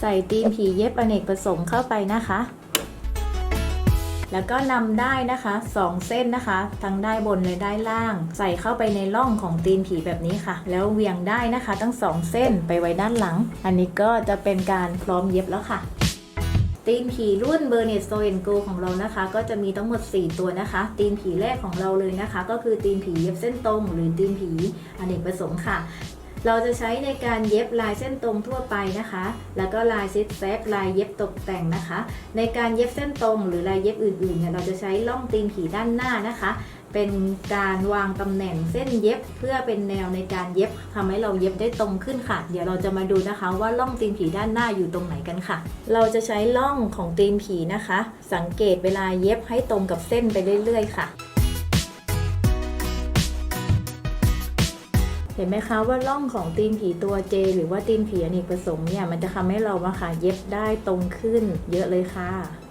ใส่ตีนผีเย็บอเนกประสงค์เข้าไปนะคะ แล้วก็นำได้นะคะสองเส้นนะคะ ทั้งได้บนและได้ล่าง ใส่เข้าไปในร่องของตีนผีแบบนี้ค่ะ แล้วเวียงได้นะคะ ทั้งสองเส้นไปไว้ด้านหลัง อันนี้ก็จะเป็นการพร้อมเย็บแล้วค่ะตีนผีรุ่นเบอร์เนสโซเอนโกของเรานะคะ ก็จะมีทั้งหมด 4 ตัวนะคะ ตีนผีแรกของเราเลยนะคะ ก็คือตีนผีเย็บเส้นตรง หรือตีนผีอเนกประสงค์ค่ะ เราจะใช้ในการเย็บลายเส้นตรงทั่วไปนะคะ แล้วก็ลายซิกแซกลายเย็บตกแต่งนะคะ ในการเย็บเส้นตรงหรือลายเย็บอื่นๆเนี่ยเราจะใช้ล่องตีนผีด้านหน้านะคะ เป็นการวางตำแหน่งเส้นเย็บเพื่อเป็นแนวในการเย็บทำให้เราเย็บได้ตรงขึ้นค่ะ เดี๋ยวเราจะมาดูนะคะว่าล่องตีนผีด้านหน้าอยู่ตรงไหนกันค่ะ เราจะใช้ล่องของตีนผีนะคะ สังเกตเวลาเย็บให้ตรงกับเส้นไปเรื่อย ๆ ค่ะ เห็นไหมคะว่าร่องของตีนผีตัวเจ หรือว่าตีนผีอเนกประสงค์เนี่ยมันจะทำให้เรามาค่ะเย็บได้ตรงขึ้นเยอะเลยค่ะ